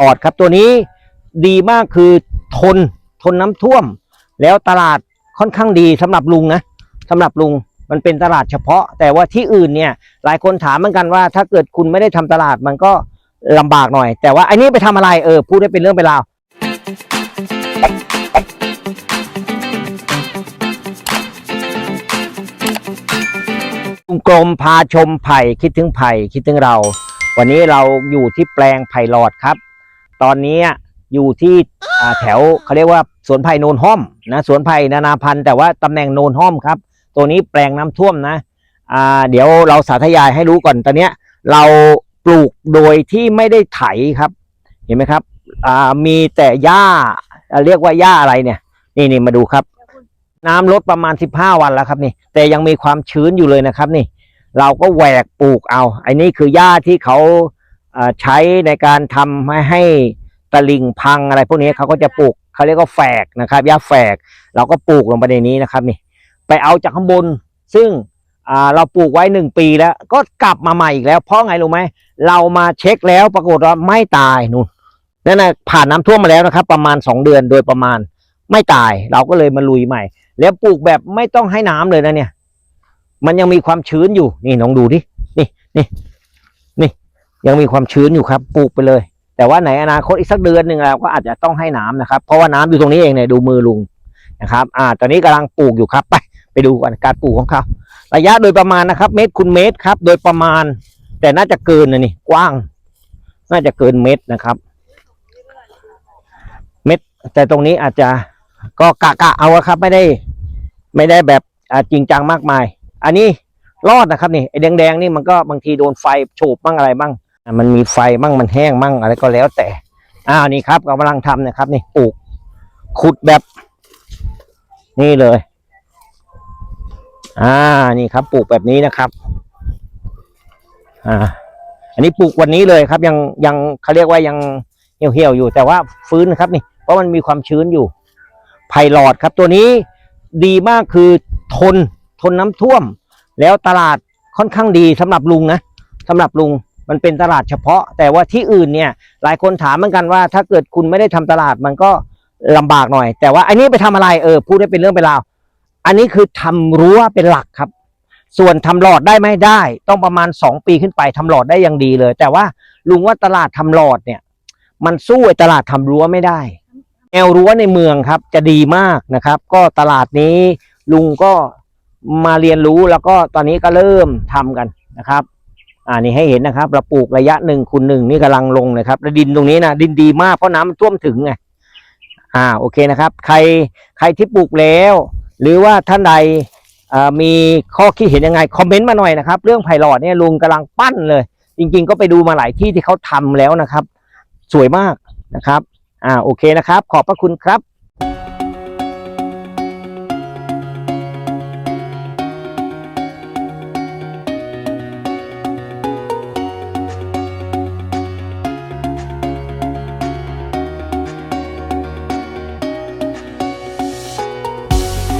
ออดครับตัวนี้ดีมากคือทนทนน้ำท่วม แล้วตลาดค่อนข้างดีสำหรับลุงนะสำหรับลุงมันเป็นตลาดเฉพาะ แต่ว่าที่อื่นเนี่ยหลายคนถามเหมือนกันว่า ถ้าเกิดคุณไม่ได้ทำตลาดมันก็ลำบากหน่อย แต่ว่าไอันนี้ไปทำอะไรเออพูดได้เป็นเรื่องเป็นราวลุงกลมพาชมไผ่คิดถึงไผ่คิดถึงเรา วันนี้เราอยู่ที่แปลงไผ่หลอดครับ ตอนนี้อยู่ที่แถวเขาเรียกว่าสวนไผ่โนนห้อมนะสวนไผ่นานาพันธุ์แต่ว่าตำแหน่งโนนห้อมครับ ตัวนี้แปลงน้ำท่วมนะอ่าเดี๋ยวเราสาธยายให้รู้ก่อนตอนเนี้ยเราปลูกโดยที่ไม่ได้ไถครับ เห็นไหมครับอ่ามีแต่หญ้าเรียกว่าหญ้าอะไรเนี่ยนี่นี่มาดูครับ น้ำลดประมาณ15วันแล้วครับนี่ แต่ยังมีความชื้นอยู่เลยนะครับนี่ เราก็แหวกปลูกเอาไอ้นี่คือหญ้าที่เขา ใช้ในการทำให้ให้ตะลิงพังอะไรพวกนี้เขาก็จะปลูกเขาเรียกว่าแฝกนะครับหญ้าแฝกเราก็ปลูกลงไปในนี้นะครับนี่ไปเอาจากข้างบน ซึ่งเราปลูกไว้หนึ่งปีแล้ว ก็กลับมาใหม่อีกแล้ว เพราะไงรู้ไหมเรามาเช็คแล้วปรากฏว่าไม่ตายนู่นนั่นนะผ่านน้ำท่วมมาแล้วนะครับ ประมาณสองเดือนโดยประมาณไม่ตาย เราก็เลยมาลุยใหม่ แล้วปลูกแบบไม่ต้องให้น้ำเลยนะเนี่ย มันยังมีความชื้นอยู่นี่น้องดูดินี่นี่นี่ ยังมีความชื้นอยู่ครับปลูกไปเลย แต่ว่าในอนาคตอีกสักเดือนหนึ่งเราก็อาจจะต้องให้น้ำนะครับ เพราะว่าน้ำอยู่ตรงนี้เองเนี่ยดูมือลุงนะครับ อ่า ตอนนี้กำลังปลูกอยู่ครับ ไป ไปดูกันการปลูกของเขาระยะโดยประมาณนะครับ เมตรคูณเมตรครับ โดยประมาณ แต่น่าจะเกินนะนี่กว้าง น่าจะเกินเมตรนะครับ เม็ดแต่ตรงนี้อาจจะก็กะกะเอาครับ ไม่ได้ ไม่ได้แบบจริงจังมากมาย อันนี้รอดนะครับนี่ไอ้แดงๆนี่มันก็บางทีโดนไฟโฉบบ้างอะไรบ้าง มันมีไฟบ้างมันแห้งบ้างอะไรก็แล้วแต่อ้าวนี่ครับกำลังทำนะครับ นี่ปลูกขุดแบบ นี่เลย อ่านี่ครับ ปลูกแบบนี้นะครับ อ่า อันนี้ปลูกวันนี้เลยครับ ยังยังเขาเรียกว่ายังเหี่ยวๆอยู่ แต่ว่าฟื้นนะครับนี่ เพราะมันมีความชื้นอยู่ไผ่หลอดครับ ตัวนี้ดีมากคือทนทนน้ำท่วม แล้วตลาดค่อนข้างดีสำหรับลุงนะสำหรับลุง มันเป็นตลาดเฉพาะ แต่ว่าที่อื่นเนี่ยหลายคนถามเหมือนกันว่า ถ้าเกิดคุณไม่ได้ทำตลาดมันก็ลำบากหน่อย แต่ว่าอันนี้ไปทำอะไรเออพูดได้เป็นเรื่องเป็นราวอันนี้คือทำรั้วเป็นหลักครับ ส่วนทำหลอดได้ไหมได้ ต้องประมาณสองปีขึ้นไปทำหลอดได้อย่างดีเลย แต่ว่าลุงว่าตลาดทำหลอดเนี่ย มันสู้ไอ้ตลาดทำรั้วไม่ได้แนวรั้วในเมืองครับจะดีมากนะครับ ก็ตลาดนี้ลุงก็มาเรียนรู้แล้วก็ตอนนี้ก็เริ่มทำกันนะครับ อ่านี่ให้เห็นนะครับ เราปลูกระยะหนึ่งคูณหนึ่งนี่กำลังลงนะครับแล้วดินตรงนี้นะดินดีมากเพราะน้ำมันท่วมถึงไงอ่าโอเคนะครับ ใครใครที่ปลูกแล้ว หรือว่าท่านใดมีข้อคิดเห็นยังไงคอมเมนต์มาหน่อยนะครับ เรื่องไผ่หลอดเนี่ยลุงกำลังปั้นเลย จริง ๆ ก็ไปดูมาหลายที่ที่เขาทำแล้วนะครับ สวยมากนะครับอ่าโอเคนะครับ ขอบพระคุณครับ